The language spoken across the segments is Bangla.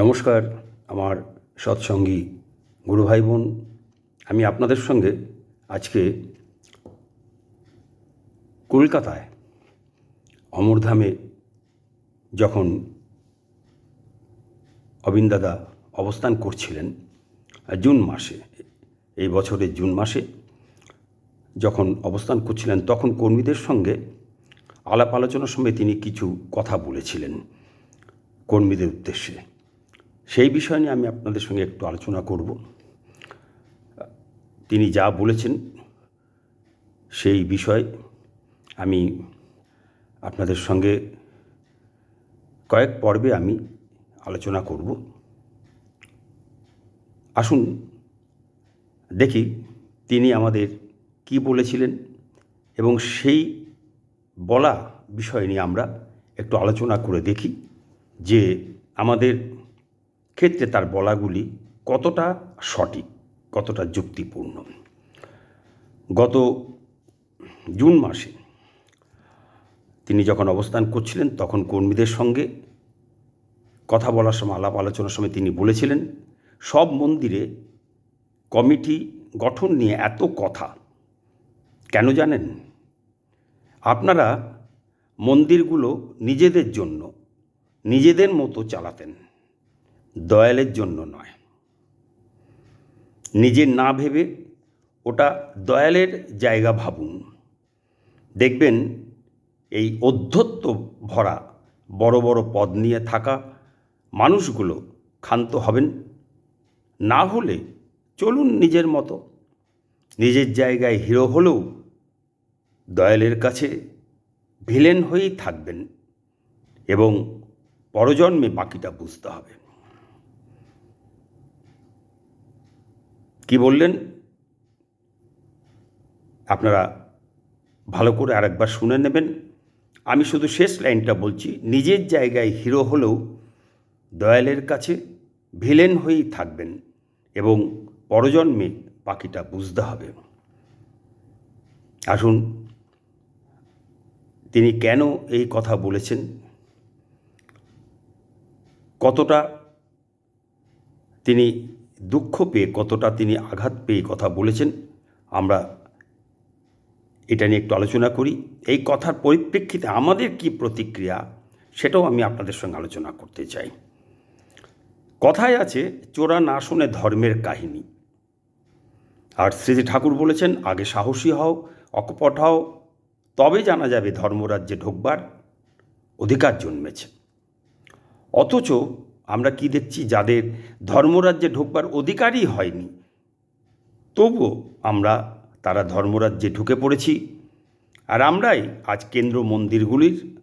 নমস্কার, আমার সৎসঙ্গী গুরু ভাই বোন আমি আপনাদের সঙ্গে আজকে কলকাতায় অমরধামে যখন অবিন দাদা অবস্থান করছিলেন, জুন মাসে, এই বছরের জুন মাসে যখন অবস্থান করছিলেন, তখন কর্মীদের সঙ্গে আলাপ আলোচনার সময় তিনি কিছু কথা বলেছিলেন কর্মীদের উদ্দেশ্যে। সেই বিষয় নিয়ে আমি আপনাদের সঙ্গে একটু আলোচনা করব। তিনি যা বলেছেন সেই বিষয় আমি আপনাদের সঙ্গে কয়েক পর্বে আমি আলোচনা করব। আসুন দেখি তিনি আমাদের কি বলেছিলেন এবং সেই বলা বিষয় নিয়ে আমরা একটু আলোচনা করে দেখি যে আমাদের ক্ষেত্রে তার বলাগুলি কতটা সঠিক, কতটা যুক্তিপূর্ণ। গত জুন মাসে তিনি যখন অবস্থান করছিলেন, তখন কর্মীদের সঙ্গে কথা বলার সময়, আলাপ আলোচনার সময় তিনি বলেছিলেন, সব মন্দিরে কমিটি গঠন নিয়ে এত কথা, কেন জানেন? আপনারা মন্দিরগুলো নিজেদের জন্য, নিজেদের মতো চালাতেন। দয়ালের জন্য নয়। নিজের না ভেবে ওটা দয়ালের জায়গা ভাবুন। দেখবেন এই অধ্যত্ব ভরা বড় বড় পদ নিয়ে থাকা মানুষগুলো ক্ষান্ত হবেন। না হলে চলুন নিজের মতো। নিজের জায়গায় হিরো হলেও দয়ালের কাছে ভিলেন হয়েই থাকবেন এবং পরজন্মে বাকিটা বুঝতে হবে। কি বললেন? আপনারা ভালো করে আরেকবার শুনে নেবেন। আমি শুধু শেষ লাইনটা বলছি, নিজের জায়গায় হিরো হলেও দয়ালের কাছে ভিলেন হয়েই থাকবেন এবং পরজন্মে বাকিটা বুঝতে হবে। আসুন, তিনি কেন এই কথা বলেছেন? কতটা তিনি দুঃখ পেয়ে কতটা তিনি আঘাত পেয়ে কথা বলেছেন, আমরা এটা নিয়ে একটু আলোচনা করি। এই কথার পরিপ্রেক্ষিতে আমাদের কি প্রতিক্রিয়া, সেটাও আমি আপনাদের সঙ্গে আলোচনা করতে চাই। কথায় আছে, চোরা না শুনে ধর্মের কাহিনী। আর শ্রীজি ঠাকুর বলেছেন, আগে সাহসী হও, অকপট হও, তবে জানা যাবে ধর্মরাজ্যে ঢোকবার অধিকার জন্মেছে। অথচ আমরা কি দেখছি? যাদের ধর্মরাজ্যে ঢোকবার অধিকারই হয়নি। তবুও আমরা, তারা ধর্মরাজ্যে ঢুকে পড়েছি। আর আমরাই আজ কেন্দ্র মন্দিরগুলির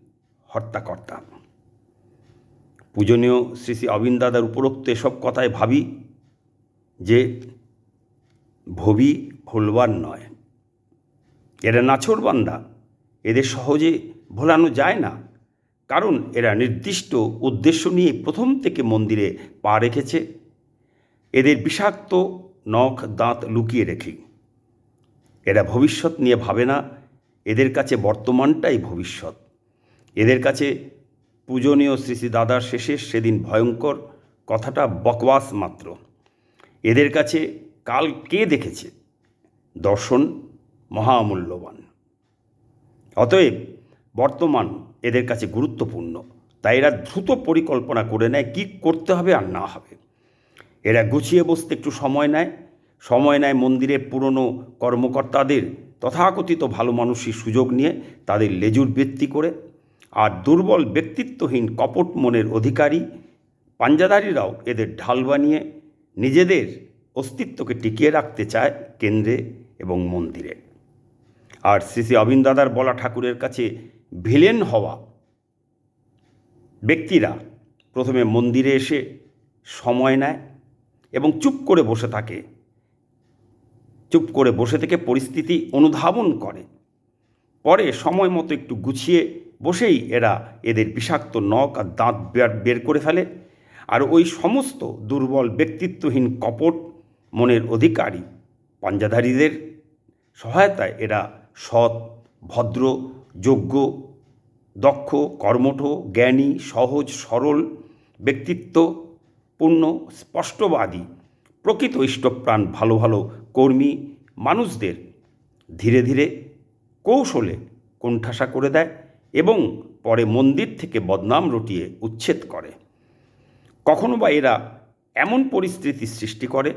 হর্তাকর্তা পূজনীয় শ্রী শ্রী অবিন দাদার উপরোক্ত এসব কথায় ভাবি যে, ভবি ভুলবার নয়। এরা নাছরবান্দা এদের সহজে ভোলানো যায় না। কারণ এরা নির্দিষ্ট উদ্দেশ্য নিয়ে প্রথম থেকে মন্দিরে পা রেখেছে। এদের বিষাক্ত নখ দাঁত লুকিয়ে রেখে। এরা ভবিষ্যৎ নিয়ে ভাবে না, এদের কাছে বর্তমানটাই ভবিষ্যৎ। এদের কাছে পূজনীয় শ্রী শ্রী দাদার শেষে সেদিন ভয়ঙ্কর কথাটা বকওয়াস মাত্র। এদের কাছে কাল কে দেখেছে? দর্শন মহামূল্যবান। অতএব বর্তমান এদের কাছে গুরুত্বপূর্ণ। তাই এরা দ্রুত পরিকল্পনা করে নেয় কী করতে হবে আর না হবে। এরা গুছিয়ে বসতে একটু সময় নেয়। সময় নেয় মন্দিরের পুরনো কর্মকর্তাদের, তথাকথিত ভালো মানুষই সুযোগ নিয়ে তাদের লেজুর বৃত্তি করে। আর দুর্বল ব্যক্তিত্বহীন কপট মনের অধিকারী পাঞ্জাদারিরাও এদের ঢাল বানিয়ে নিজেদের অস্তিত্বকে টিকিয়ে রাখতে চায় কেন্দ্রে এবং মন্দিরে। আর শ্রী শ্রী অবিন দাদার বলা ঠাকুরের কাছে ভিলেন হওয়া ব্যক্তিরা প্রথমে মন্দিরে এসে সময় নেয় এবং চুপ করে বসে থাকে। চুপ করে বসে থেকে পরিস্থিতি অনুধাবন করে। পরে সময় মতো একটু গুছিয়ে বসেই এরা এদের বিষাক্ত নখ আর দাঁত বের করে ফেলে। আর ওই সমস্ত দুর্বল ব্যক্তিত্বহীন কপট মনের অধিকারী, পাঞ্জাধারীদের সহায়তায় এরা সৎ, ভদ্র যোগ্য, দক্ষ, কর্মঠ, জ্ঞানী, সহজ, সরল, ব্যক্তিত্ব, পূর্ণ, স্পষ্টবাদী, প্রকৃত ইষ্টপ্রাণ ভালো ভালো কর্মী মানুষদের ধীরে ধীরে কৌশলে কোণঠাসা করে দেয় এবং পরে মন্দির থেকে বদনাম রটিয়ে উচ্ছেদ করে। কখনো বা এরা এমন পরিস্থিতি সৃষ্টি করে,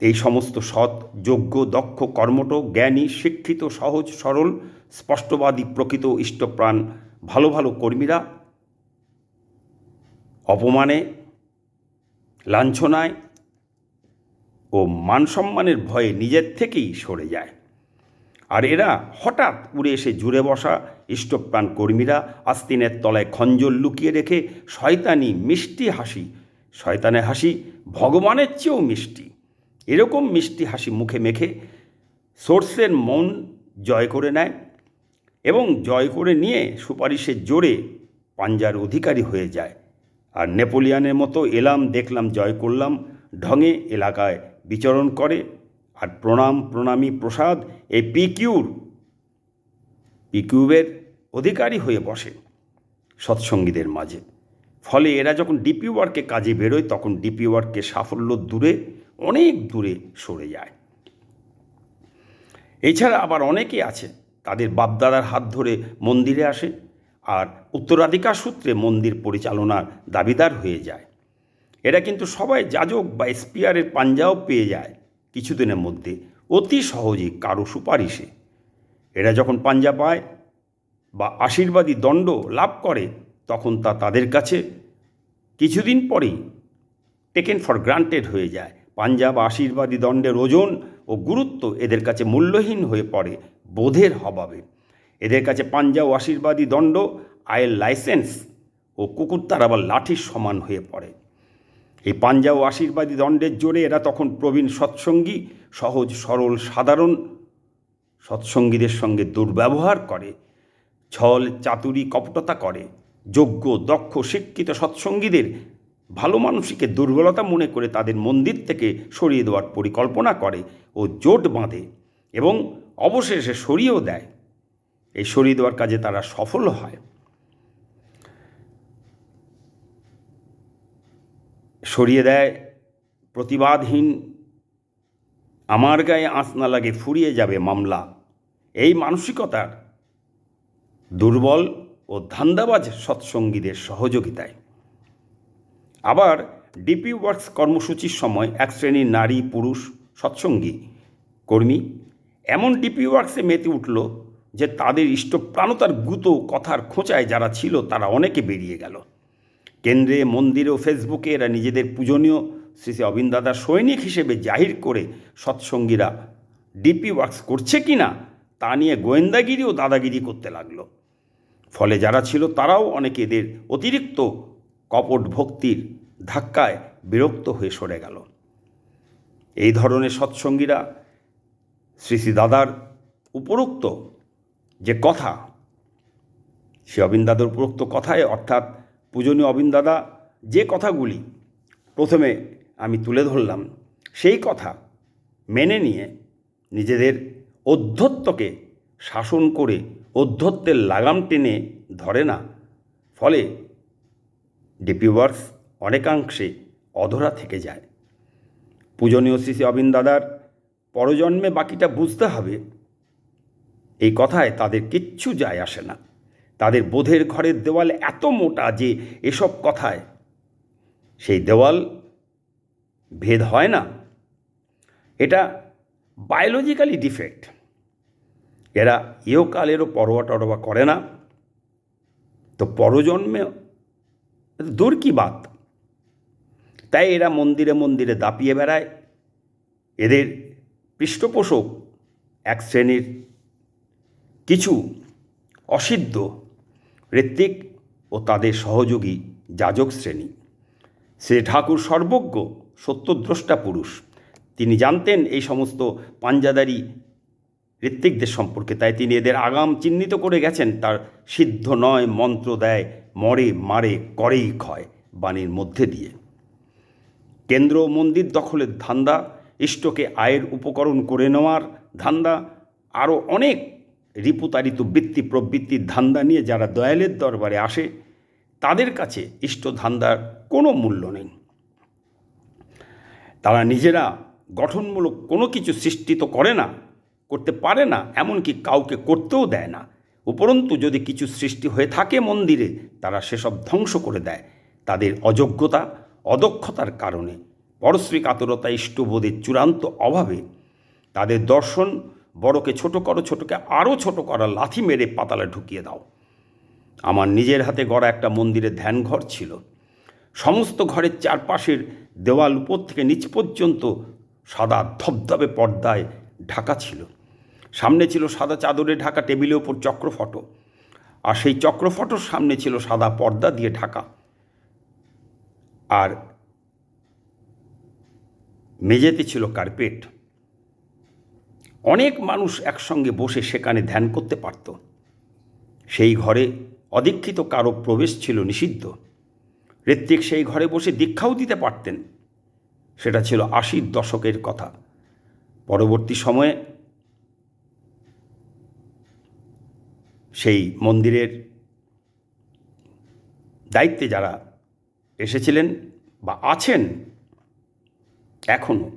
এই সমস্ত সৎ, যোগ্য, দক্ষ, কর্মঠ, জ্ঞানী, শিক্ষিত, সহজ, সরল স্পষ্টবাদী প্রকৃত ইষ্টপ্রাণ ভালো ভালো কর্মীরা অপমানে, লাঞ্ছনায় ও মান সম্মানের ভয়ে নিজের থেকেই সরে যায়। আর এরা হঠাৎ উড়ে এসে জুড়ে বসা ইষ্টপ্রাণ কর্মীরা আস্তিনের তলায় খঞ্জল লুকিয়ে রেখে শয়তানি মিষ্টি হাসি, শয়তানের হাসি ভগবানের চেয়েও মিষ্টি। এরকম মিষ্টি হাসি মুখে মেখে সোর্সের মন জয় করে নেয় এবং জয় করে নিয়ে সুপারিশের জোরে পাঞ্জার অধিকারী হয়ে যায়। আর নেপোলিয়ানের মতো এলাম দেখলাম, জয় করলাম, ঢঙে এলাকায় বিচরণ করে। আর প্রণাম, প্রণামী, প্রসাদ এই পিকিউর, পিকিউবের অধিকারী হয়ে বসে সৎসঙ্গীদের মাঝে। ফলে এরা যখন ডিপি ওয়ার্কে কাজে বেরোয়, তখন ডিপি ওয়ার্কের সাফল্য দূরে, অনেক দূরে সরে যায়। এছাড়া আবার অনেকে আছে তাদের বাপদাদার হাত ধরে মন্দিরে আসে আর উত্তরাধিকার সূত্রে মন্দির পরিচালনার দাবিদার হয়ে যায়। এরা কিন্তু সবাই যাজক বা স্পিয়ারের পাঞ্জাও পেয়ে যায় কিছুদিনের মধ্যে, অতি সহজে কারও সুপারিশে। এরা যখন পাঞ্জা পায় বা আশীর্বাদী দণ্ড লাভ করে, তখন তা তাদের কাছে কিছুদিন পরেই টেকেন ফর গ্রান্টেড হয়ে যায়। পাঞ্জাব আশীর্বাদী দণ্ডের ওজন ও গুরুত্ব এদের কাছে মূল্যহীন হয়ে পড়ে বোধের অভাবে। এদের কাছে পাঞ্জা ও আশীর্বাদী দণ্ড, আয়ের লাইসেন্স ও কুকুর তারাবার লাঠির সমান হয়ে পড়ে। এই পাঞ্জা ও আশীর্বাদী দণ্ডের জোরে এরা তখন প্রবীণ সৎসঙ্গী, সহজ, সরল, সাধারণ সৎসঙ্গীদের সঙ্গে দুর্ব্যবহার করে, ছল, চাতুরি, কপটতা করে। যোগ্য, দক্ষ, শিক্ষিত সৎসঙ্গীদের ভালো মানুষকে দুর্বলতা মনে করে তাদের মন্দির থেকে সরিয়ে দেওয়ার পরিকল্পনা করে ও জোট বাঁধে এবং অবশেষে সরিয়েও দেয়। এই সরিয়ে দেওয়ার কাজে তারা সফল হয়। সরিয়ে দেয়, প্রতিবাদহীন, আমার গায়ে আঁচ না লাগে ফুরিয়ে যাবে মামলা। এই মানসিকতার দুর্বল ও ধান্দাবাজ সৎসঙ্গীদের সহযোগিতায়। আবার ডিপি ওয়ার্কস কর্মসূচির সময় এক শ্রেণির নারী, পুরুষ, সৎসঙ্গী, কর্মী এমন ডিপি ওয়ার্কসে মেতে উঠল যে তাদের ইষ্টপ্রাণতার গুতো কথার খোঁচায় যারা ছিল তারা অনেকে বেরিয়ে গেল। কেন্দ্রে, মন্দিরে ও ফেসবুকে এরা নিজেদের পূজনীয় শ্রী শ্রী অবিন দাদার সৈনিক হিসেবে জাহির করে সৎসঙ্গীরা ডিপি ওয়ার্কস করছে কি না তা নিয়ে গোয়েন্দাগিরি ও দাদাগিরি করতে লাগল। ফলে যারা ছিল তারাও অনেকে এদের অতিরিক্ত কপট ভক্তির ধাক্কায় বিরক্ত হয়ে সরে গেল। এই ধরনের সৎসঙ্গীরা শ্রী শ্রী দাদার উপরোক্ত যে কথা, সে অবিন দাদার উপরোক্ত কথায়, অর্থাৎ পূজনীয় অবিন দাদা যে কথাগুলি প্রথমে আমি তুলে ধরলাম, সেই কথা মেনে নিয়ে নিজেদের অধ্যত্বকে শাসন করে অধ্যত্বের লাগাম টেনে ধরে না। ফলে ডিপি ওয়ার্কস অনেকাংশে অধরা থেকে যায়। পূজনীয় শ্রী শ্রী অবিন দাদার পরজন্মে বাকিটা বুঝতে হবে। এই কথায় তাদের কিচ্ছু যায় আসে না। তাদের বোধের ঘরের দেওয়াল এত মোটা যে এসব কথায় সেই দেওয়াল ভেদ হয় না। এটা বায়োলজিক্যালি ডিফেক্ট এরা ইহকালেরও পরোয়া টরোয়া করে না। তো পরজন্মে দূর কি বাত? তাই এরা মন্দিরে মন্দিরে দাপিয়ে বেড়ায়। এদের পৃষ্ঠপোষক এক শ্রেণির কিছু অসিদ্ধ ঋত্বিক ও তাদের সহযোগী যাজক শ্রেণি। শ্রী ঠাকুর সর্বজ্ঞ, সত্যদ্রষ্টা পুরুষ। তিনি জানতেন এই সমস্ত পাঞ্জাদারি ঋত্বিকদের সম্পর্কে, তাই তিনি এদের আগাম চিহ্নিত করে গেছেন, তার সিদ্ধ নয় মন্ত্র দেয়, মরে মারে করেই ক্ষয় বাণীর মধ্যে দিয়ে। কেন্দ্র মন্দির দখলের ধান্দা ইষ্টকে আয়ের উপকরণ করে নেওয়ার ধান্দা, আরও অনেক রিপুতারিত বৃত্তি প্রবৃত্তির ধান্দা নিয়ে যারা দয়ালের দরবারে আসে, তাদের কাছে ইষ্ট ধান্দার কোনো মূল্য নেই। তারা নিজেরা গঠনমূলক কোনো কিছু সৃষ্টি তো করে না, করতে পারে না, এমনকি কাউকে করতেও দেয় না। উপরন্তু যদি কিছু সৃষ্টি হয়ে থাকে মন্দিরে, তারা সেসব ধ্বংস করে দেয়। তাদের অযোগ্যতা, অদক্ষতার কারণে পরশ্রী কাতরতা ইষ্টবোধের চূড়ান্ত অভাবে তাদের দর্শন বড়কে ছোট করো, ছোটকে আরও ছোট করা লাথি মেরে পাতালে ঢুকিয়ে দাও। আমার নিজের হাতে গড়া একটা মন্দিরে ধ্যানঘর ছিল। সমস্ত ঘরের চারপাশের দেওয়াল উপর থেকে নিচ পর্যন্ত সাদা ধবধবে পর্দায় ঢাকা ছিল। সামনে ছিল সাদা চাদরে ঢাকা, টেবিলের ওপর চক্রফটো আর সেই চক্রফটোর সামনে ছিল সাদা পর্দা দিয়ে ঢাকা। আর মেঝেতে ছিল কার্পেট অনেক মানুষ একসঙ্গে বসে সেখানে ধ্যান করতে পারত। সেই ঘরে অদীক্ষিত কারও প্রবেশ ছিল নিষিদ্ধ। ঋত্বিক সেই ঘরে বসে দীক্ষাও দিতে পারতেন। সেটা ছিল আশির দশকের কথা। পরবর্তী সময়ে সেই মন্দিরের দায়িত্বে যারা এসেছিলেন বা আছেন এখনও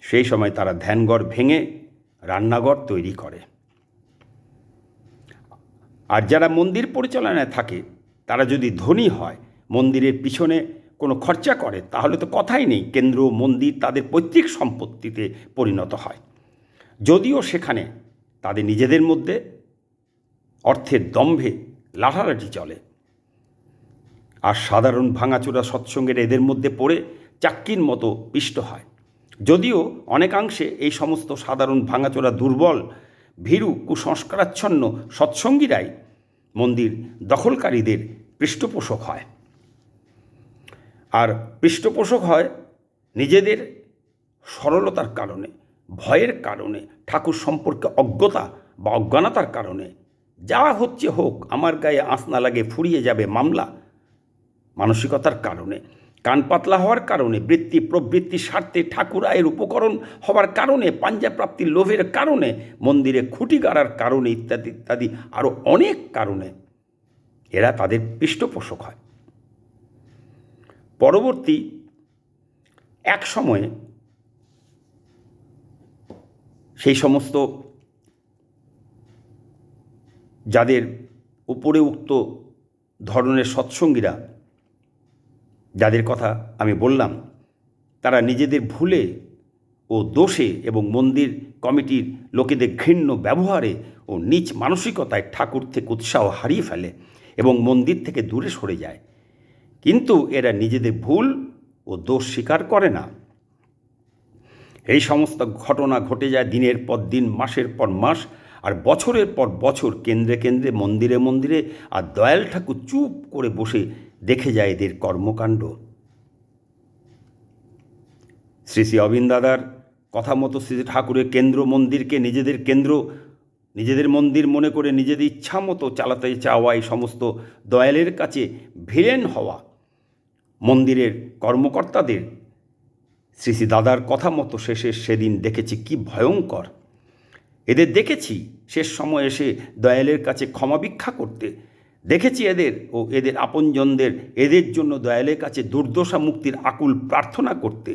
সেই সময় তারা ধ্যানঘর ভেঙে রান্নাঘর তৈরি করে। আর যারা মন্দির পরিচালনায় থাকে, তারা যদি ধনী হয়, মন্দিরের পিছনে কোনো খরচা করে, তাহলে তো কথাই নেই, কেন্দ্র মন্দির তাদের পৈতৃক সম্পত্তিতে পরিণত হয়। যদিও সেখানে তাদের নিজেদের মধ্যে অর্থের দম্ভে লাঠালাঠি চলে। আর সাধারণ ভাঙাচোরা সৎসঙ্গের এদের মধ্যে পড়ে চাক্কির মতো পিষ্ট হয়। যদিও অনেকাংশে এই সমস্ত সাধারণ ভাঙাচোরা দুর্বল, ভীরু, কুসংস্কারাচ্ছন্ন সৎসঙ্গীরাই মন্দির দখলকারীদের পৃষ্ঠপোষক হয়। আর পৃষ্ঠপোষক হয় নিজেদের সরলতার কারণে, ভয়ের কারণে, ঠাকুর সম্পর্কে অজ্ঞতা বা অজ্ঞানতার কারণে। যা হচ্ছে হোক, আমার গায়ে আঁচ না লাগে ফুরিয়ে যাবে মামলা, মানসিকতার কারণে। কান পাতলা হওয়ার কারণে বৃত্তি প্রবৃত্তি স্বার্থে ঠাকুর আয়ের উপকরণ হওয়ার কারণে পাঞ্জা প্রাপ্তির লোভের কারণে, মন্দিরে খুঁটি গাড়ার কারণে ইত্যাদি ইত্যাদি আরও অনেক কারণে এরা তাদের পৃষ্ঠপোষক হয়। পরবর্তী এক সময়ে সেই সমস্ত যাদের উপরে উক্ত ধরনের সৎসঙ্গীরা যাদের কথা আমি বললাম, তারা নিজেদের ভুলে ও দোষে এবং মন্দির কমিটির লোকেদের ঘৃণ্য ব্যবহারে ও নিচ মানসিকতায় ঠাকুর থেকে উৎসাহ হারিয়ে ফেলে এবং মন্দির থেকে দূরে সরে যায়। কিন্তু এরা নিজেদের ভুল ও দোষ স্বীকার করে না। এই সমস্ত ঘটনা ঘটে যায় দিনের পর দিন, মাসের পর মাস আর বছরের পর বছর কেন্দ্রে কেন্দ্রে, মন্দিরে মন্দিরে আর দয়াল ঠাকুর চুপ করে বসে দেখে যায় এদের কর্মকাণ্ড। শ্রী শ্রী অবিন দাদার কথা মতো শ্রী ঠাকুরের কেন্দ্র, মন্দিরকে নিজেদের কেন্দ্র, নিজেদের মন্দির মনে করে নিজেদের ইচ্ছা মতো চালাতে চাওয়া এই সমস্ত দয়ালের কাছে ভিলেন হওয়া। মন্দিরের কর্মকর্তাদের শ্রী শ্রী দাদার কথা মতো শেষে সেদিন দেখেছি কি ভয়ঙ্কর। এদের দেখেছি শেষ সময় এসে দয়ালের কাছে ক্ষমা ভিক্ষা করতে। দেখেছি এদের ও এদের আপনজনদের, এদের জন্য দয়ালের কাছে দুর্দশা মুক্তির আকুল প্রার্থনা করতে।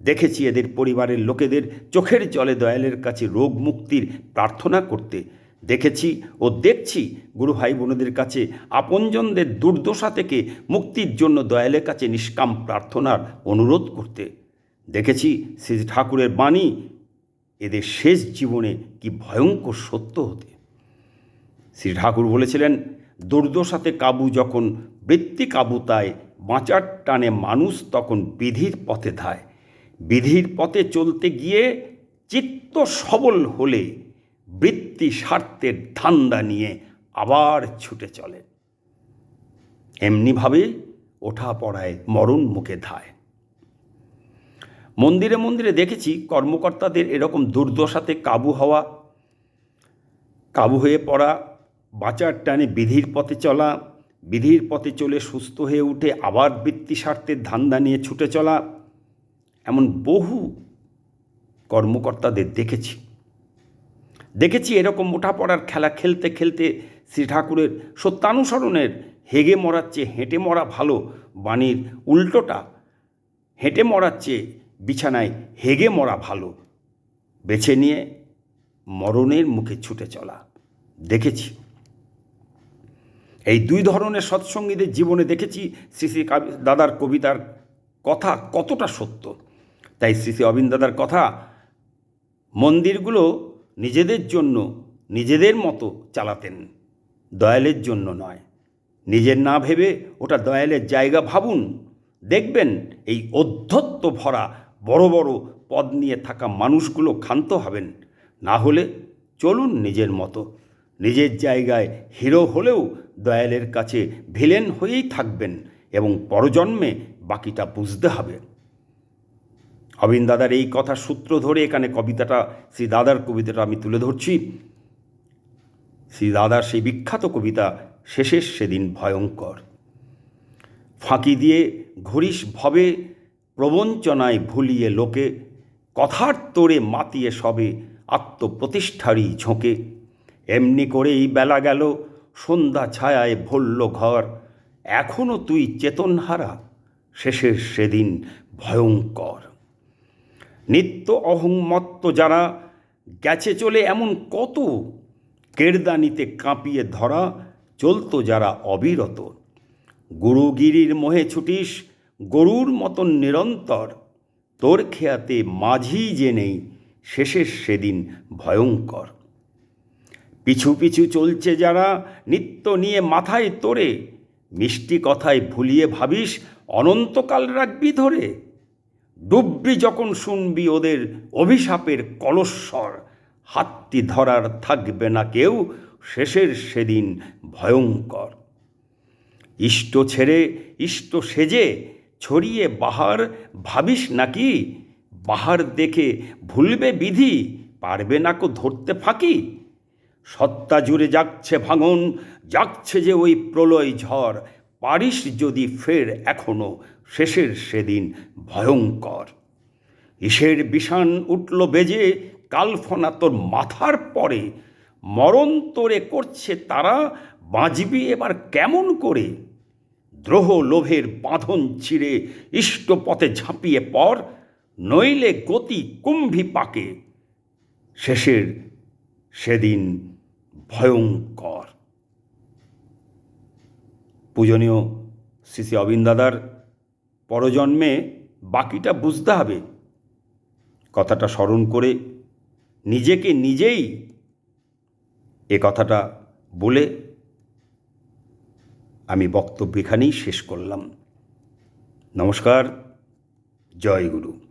দেখেছি এদের পরিবারের লোকেদের চোখের জলে দয়ালের কাছে রোগ মুক্তির প্রার্থনা করতে। দেখেছি ও দেখছি গুরু ভাই বোনদের কাছে আপনজনদের দুর্দশা থেকে মুক্তির জন্য দয়ালের কাছে নিষ্কাম প্রার্থনার অনুরোধ করতে। দেখেছি শ্রী ঠাকুরের বাণী, এদের শেষ জীবনে কি ভয়ঙ্কর সত্য হতে। শ্রী ঠাকুর বলেছিলেন দুর্দশাতে কাবু যখন বৃত্তি কাবুতায় বাঁচার টানে মানুষ তখন বিধির পথে ধায়। বিধির পথে চলতে গিয়ে চিত্ত সবল হলে বৃত্তি স্বার্থের ধান্দা নিয়ে আবার ছুটে চলে। এমনিভাবে ওঠা পড়ায় মরণ মুখে ধায়। মন্দিরে মন্দিরে দেখেছি কর্মকর্তাদের এরকম দুর্দশাতে কাবু হওয়া, কাবু হয়ে পড়া বাঁচার টানে বিধির পথে চলা, বিধির পথে চলে সুস্থ হয়ে উঠে আবার বৃত্তি স্বার্থের ধান্দা নিয়ে ছুটে চলা, এমন বহু কর্মকর্তাদের দেখেছি। দেখেছি এরকম মোটা পড়ার খেলা খেলতে খেলতে শ্রী ঠাকুরের সত্যানুসরণের হেগে মরার চেয়ে হেঁটে মরা ভালো বাণীর উল্টোটা, হেঁটে মরার চেয়ে বিছানায় হেগে মরা ভালো, বেছে নিয়ে মরণের মুখে ছুটে চলা। দেখেছি। এই দুই ধরনের সৎসঙ্গীদের জীবনে দেখেছি শ্রী শ্রী দাদার কবিতার কথা কতটা সত্য। তাই শ্রী শ্রী অবিন দাদার কথা মন্দিরগুলো নিজেদের জন্য, নিজেদের মতো চালাতেন, দয়ালের জন্য নয়। নিজের না ভেবে ওটা দয়ালের জায়গা ভাবুন, দেখবেন এই অধ্যত্ব ভরা বড় বড় পদ নিয়ে থাকা মানুষগুলো ক্ষান্ত হবেন। না হলে চলুন নিজের মতো, নিজের জায়গায় হিরো হলেও দয়ালের কাছে ভিলেন হয়েই থাকবেন এবং পরজন্মে বাকিটা বুঝতে হবে। অবিন দাদার এই কথা সূত্র ধরে এখানে কবিতাটা, শ্রী দাদার কবিতাটা আমি তুলে ধরছি। শ্রী দাদার সেই বিখ্যাত কবিতা শেষের সেদিন ভয়ঙ্কর। ফাঁকি দিয়ে ঘড়িস ভবে, প্রবঞ্চনায় ভুলিয়ে লোকে, কথার তোড়ে মাতিয়ে সবে আত্মপ্রতিষ্ঠারই ঝোঁকে। এমনি করেই বেলা গেল সন্ধ্যা ছায়ায় ভরল ঘর, এখনও তুই চেতনহারা, শেষের সেদিন ভয়ঙ্কর। নিত্য অহংমত্ত যারা, গেছে চলে এমন কত? কেরদানিতে কাঁপিয়ে ধরা, চলতো যারা অবিরত। গুরুগিরির মোহে ছুটিস, গরুর মতন নিরন্তর। তোর খেয়াতে মাঝি যে নেই, শেষের সেদিন ভয়ঙ্কর। পিছু পিছু চলছে যারা, নিত্য নিয়ে মাথায় তোরে। মিষ্টি কথায় ভুলিয়ে ভাবিস অনন্তকাল রাখবি ধরে। ডুববি যখন শুনবি ওদের অভিশাপের কলস্বর। হাতটি ধরার থাকবে না কেউ, শেষের সেদিন ভয়ঙ্কর। ইষ্ট ছেড়ে, ইষ্ট সেজে, ছড়িয়ে বাহার, ভাবিস নাকি? বাহার দেখে ভুলবে বিধি, পারবে না কো ধরতে ফাঁকি? সত্তা জুড়ে যাচ্ছে ভাঙন, যাচ্ছে যে ওই প্রলয় ঝড়। পারিস যদি ফের এখনও, শেষের সেদিন ভয়ঙ্কর। ইসের বিষাণ উঠল বেজে, কালফনা তোর মাথার পরে। মরণ তোরে করছে তারা, বাঁচবি এবার কেমন করে? দ্রোহ লোভের বাঁধন ছিঁড়ে ইষ্টপথে ঝাঁপিয়ে পর, নইলে গতি কুম্ভি পাকে। শেষের সেদিন ভয়ঙ্কর। পূজনীয় শ্রী শ্রী অবিন দাদার পরজন্মে বাকিটা বুঝতে হবে। কথাটা স্মরণ করে নিজেকে নিজেই এ কথাটা বলে আমি বক্তব্য এখানেই শেষ করলাম। নমস্কার, জয় গুরু।